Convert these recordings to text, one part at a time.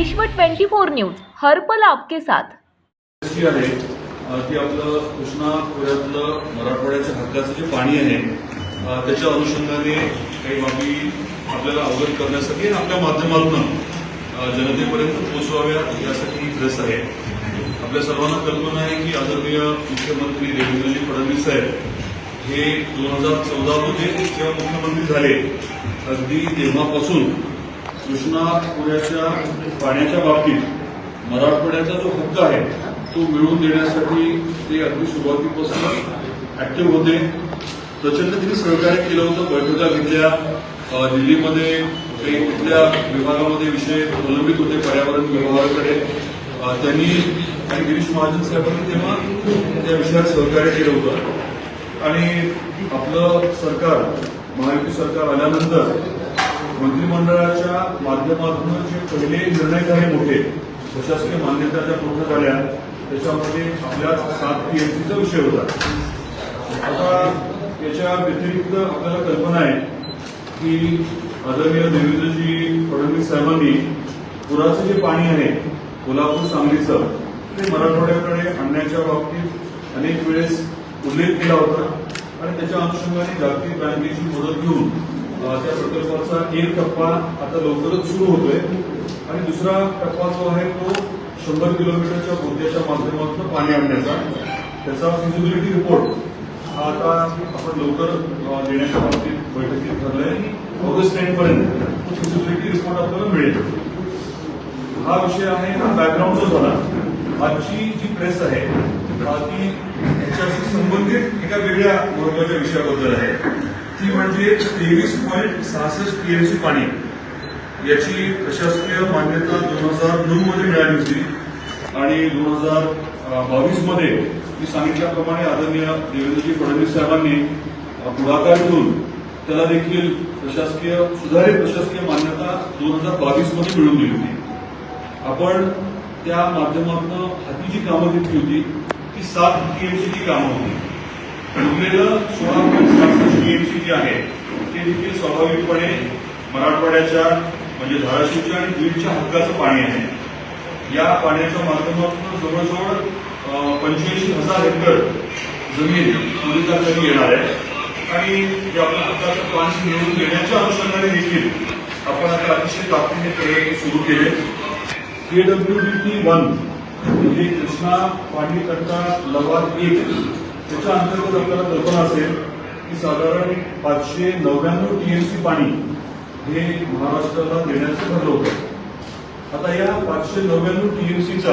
विश्व 24 न्यूज हरपल आपके साथ. जी आहे. ते ती आपलं कृष्णा खोऱ्यातलं मराठवाड्याच्या हक्काचं जे पाणी आहे त्याच्या अनुषंगाने काही बाबी आपल्याला अवगत करण्यासाठी आणि आपल्या माध्यमातून जनतेपर्यंत पोहोचवाव्या यासाठी ही आहे. आपल्या सर्वांना कल्पना आहे की आदरणीय मुख्यमंत्री देवेंद्रजी फडणवीस साहेब हे दोन हजार चौदामध्ये जेव्हा मुख्यमंत्री झाले अगदी तेव्हापासून कृष्णा खोऱ्याच्या पाण्याच्या बाबतीत मराठवाड्याचा जो हक्क आहे तो मिळवून देण्यासाठी ते अगदी सुरुवातीपासून ऍक्टिव्ह होते. प्रचंड तिने सहकार्य केलं होतं बैठका घेतल्या दिल्लीमध्ये काही कुठल्या विभागामध्ये विषय प्रलंबित होते पर्यावरण विभागाकडे. त्यांनी आणि गिरीश महाजन साहेबांनी तेव्हा त्या विषयात सहकार्य केलं होतं. आणि आपलं सरकार महायुती सरकार आल्यानंतर मंत्रिमंडळाच्या माध्यमातून जे पहिले निर्णय झाले मोठे. प्रशासकीय मान्यता ज्या पूर्ण झाल्या त्याच्यामध्ये आपल्या सात पीएमसीचा विषय होता. आता याच्या व्यतिरिक्त आपल्याला कल्पना आहे की आदरणीय देवेंद्रजी फडणवीस साहेबांनी पुराचं जे पाणी आहे कोल्हापूर सांगलीचं ते मराठवाड्याकडे आणण्याच्या बाबतीत अनेक वेळेस उल्लेख केला होता. आणि त्याच्या अनुषंगाने जागतिक बँकेची मदत घेऊन त्या प्रकल्पाचा एक टप्पा आता लवकरच सुरू होतोय. आणि दुसरा टप्पा जो आहे तो शंभर किलोमीटरच्या बोगद्याच्या माध्यमातून पाणी आणण्याचा. त्याचा फिजिबिलिटी रिपोर्ट हा आता आपण लवकर देण्याच्या बाबतीत बैठकीत ठरलंय. ऑगस्ट एंड पर्यंत तो फिजिबिलिटी रिपोर्ट आपल्याला मिळेल. हा विषय आहे हा बॅकग्राऊंड जो झाला आजची जी प्रेस आहे ती याच्याशी संबंधित एका वेगळ्या महत्त्वाच्या विषयाबद्दल आहे. ती म्हणजे तेवीस पॉईंट सहासष्ट पीएमसी पाणी. याची प्रशासकीय मान्यता दोन हजार नऊ मध्ये मिळाली होती. आणि दोन हजार बावीसमध्ये मी सांगितल्याप्रमाणे आदरणीय देवेंद्रजी फडणवीस साहेबांनी पुढाकार घेऊन त्याला देखील प्रशासकीय सुधारित प्रशासकीय मान्यता दोन हजार बावीसमध्ये मिळवून दिली होती. आपण त्या माध्यमातून हाती जी कामं घेतली होती ती सात टीएमसीची कामं होती. उरलेलं सोळा पॉईंट सहासष्ट टीएमसी जे आहे ते देखील स्वाभाविकपणे मराठवाड्याच्या म्हणजे धाराशिवच्या आणि बीडच्या हक्काचं पाणी आहे. या पाण्याच्या माध्यमातून जवळजवळ पंच्याऐंशी हजार हेक्टर जमीन पोलिसांसाठी येणार आहे. आणि या आपल्या हक्काचं पाणी मिळवून देण्याच्या अनुषंगाने देखील आपण आता अतिशय ताकदीने प्रयत्न सुरू केले. केडब्ल्यूडीटी वन म्हणजे कृष्णा पाणी करता लवाद एक त्याच्या अंतर्गत आपल्याला कल्पना असेल की साधारण पाचशे नव्याण्णव टीएमसी पाणी हे महाराष्ट्राला देण्याचं ठरलं होतं. आता या पाचशे नव्याण्णव टीएमसीचा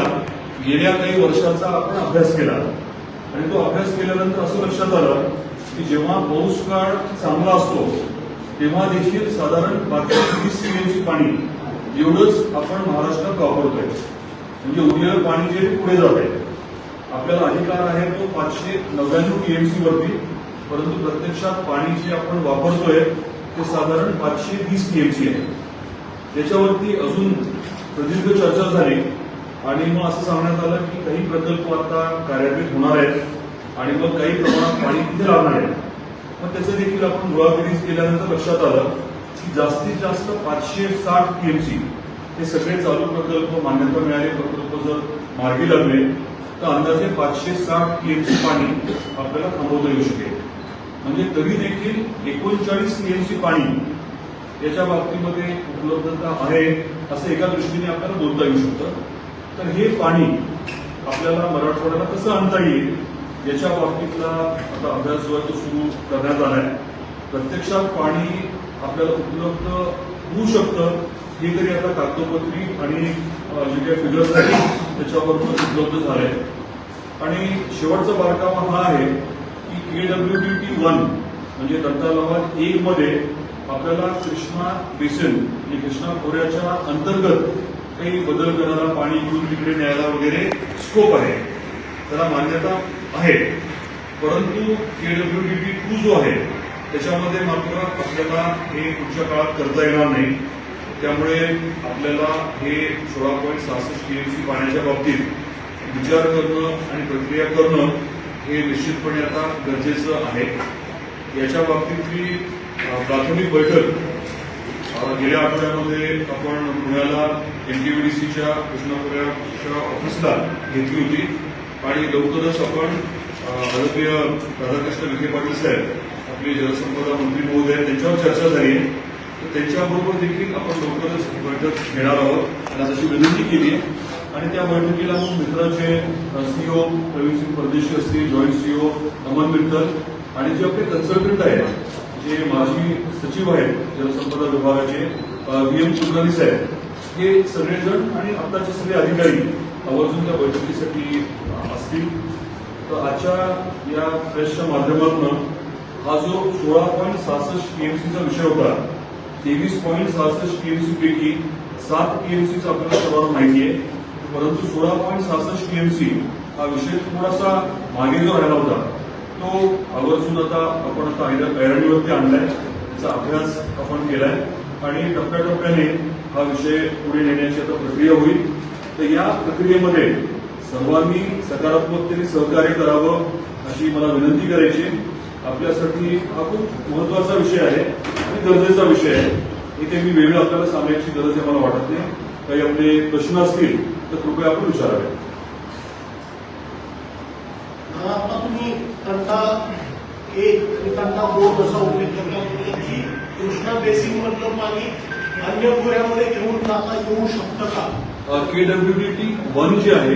गेल्या काही वर्षाचा आपण अभ्यास केला. आणि तो अभ्यास केल्यानंतर असं लक्षात आलं की जेव्हा पाऊस काळ चांगला असतो तेव्हा देखील साधारण पाचशे वीस टीएमसी पाणी एवढंच आपण महाराष्ट्रात वापरतोय. म्हणजे उरलेलं पाणी जे पुढे जात आहे. आपल्याला अधिकार आहे तो पाचशे नव्याण्णव टीएमसी वरती परंतु प्रत्यक्षात पाणी जे आपण वापरतोय ते साधारण पाचशे वीस टीएमसी आहे. त्याच्यावरती अजून प्रदीर्घ चर्चा झाली आणि मग असं सांगण्यात आलं की काही प्रकल्प आता कार्यान्वित होणार आहेत आणि मग काही प्रमाणात पाणी तिथे लागणार आहे. मग त्याचं देखील आपण डोळाबिरीज केल्यानंतर लक्षात आलं की जास्तीत जास्त पाचशे साठ टीएमसी हे सगळे चालू प्रकल्प मान्यता मिळाले. प्रकल्प जर मार्गी लागले तर अंदाजे पाचशे साठ टीएमसी पाणी आपल्याला थांबवता येऊ शकेल. म्हणजे तरी देखील एकोणचाळीस टीएमसी पाणी याच्या बाबतीमध्ये उपलब्धता आहे असं एका दृष्टीने आपल्याला बोलता येऊ शकतं. तर हे पाणी आपल्याला मराठवाड्याला कसं आणता येईल याच्या बाबतीतला आता अभ्यास जो आहे तो सुरू करण्यात आला आहे प्रत्यक्षात पाणी आपल्याला उपलब्ध होऊ शकतं. हे तरी आता कागदोपत्री आणि जे काही फिगर्स आहेत त्याच्याबरोबर उपलब्ध झाले आणि शेवटचा बारकावा हा आहे की केडब्ल्यू डी टी वन म्हणजे दत्तालाबाद एक मध्ये आपल्याला कृष्णा बेसिन म्हणजे कृष्णा खोऱ्याच्या अंतर्गत काही बदल करायला पाणी इकडून तिकडे न्यायला वगैरे स्कोप आहे. त्याला मान्यता आहे. परंतु केडब्ल्यू डी टी टू जो आहे त्याच्यामध्ये मात्र आपल्याला हे पुढच्या काळात करता येणार नाही. त्यामुळे आपल्याला हे सोळा पॉईंट सहासष्ट टीएमसी पाण्याच्या बाबतीत विचार करणं आणि प्रक्रिया करणं हे निश्चितपणे आता गरजेचं आहे. याच्या बाबतीतली प्राथमिक बैठक गेल्या आठवड्यामध्ये आपण पुण्याला एनटीव्हीडीसीच्या कृष्णापुऱ्याच्या ऑफिसला घेतली होती. आणि लवकरच आपण आरोग्य राधाकृष्ण विखे पाटील साहेब आपले जलसंपदा मंत्री महोदय त्यांच्यावर चर्चा झाली आहे. त्यांच्याबरोबर देखील आपण लवकरच बैठक घेणार आहोत. आणि तशी विनंती केली आणि त्या बैठकीला मित्राचे सीओ प्रवीण परदेशी असतील जॉईंट सीओ अमन मित्तल आणि जे आपले कन्सल्टंट आहेत जे माजी सचिव आहेत जलसंपदा विभागाचे व्ही एम कुलकर्णी साहेब हे सगळेजण आणि आताचे सगळे अधिकारी आवर्जून त्या बैठकीसाठी असतील. तर आजच्या या प्रेसच्या माध्यमातून हा जो सोळा पॉईंट सहासष्ट टीएमसीचा विषय होता तेवीस पॉईंट सहासष्ट टीएमसी पैकी सात टीएमसीचा आपल्याला सर्वांना माहिती आहे परंतु सोळा पॉईंट सहासष्ट टीएमसी हा विषय थोडासा मागे जो राहिला होता तो आवर्जून आता आपण आता ऐरणीवरती आणलाय. त्याचा अभ्यास आपण केलाय. आणि टप्प्याटप्प्याने हा विषय पुढे नेण्याची आता प्रक्रिया होईल. तर या प्रक्रियेमध्ये सर्वांनी सकारात्मकतेने सहकार्य करावं अशी मला विनंती करायची आपल्यासाठी हा खूप महत्त्वाचा विषय आहे आणि गरजेचा विषय आहे. इथे मी वेगळं आपल्याला सांगण्याची गरज आहे मला वाटत नाही. काही आपले प्रश्न असतील तर कृपया आपण विचारावे. तुम्ही तंटा एक आणि तंटा दोन असा उल्लेख करता? की कृष्णा बेसिंग मधलं पाणी अन्य खोऱ्यामध्ये घेऊन जाता येऊ शकतं का? के डब्ल्यू टी वन जे आहे.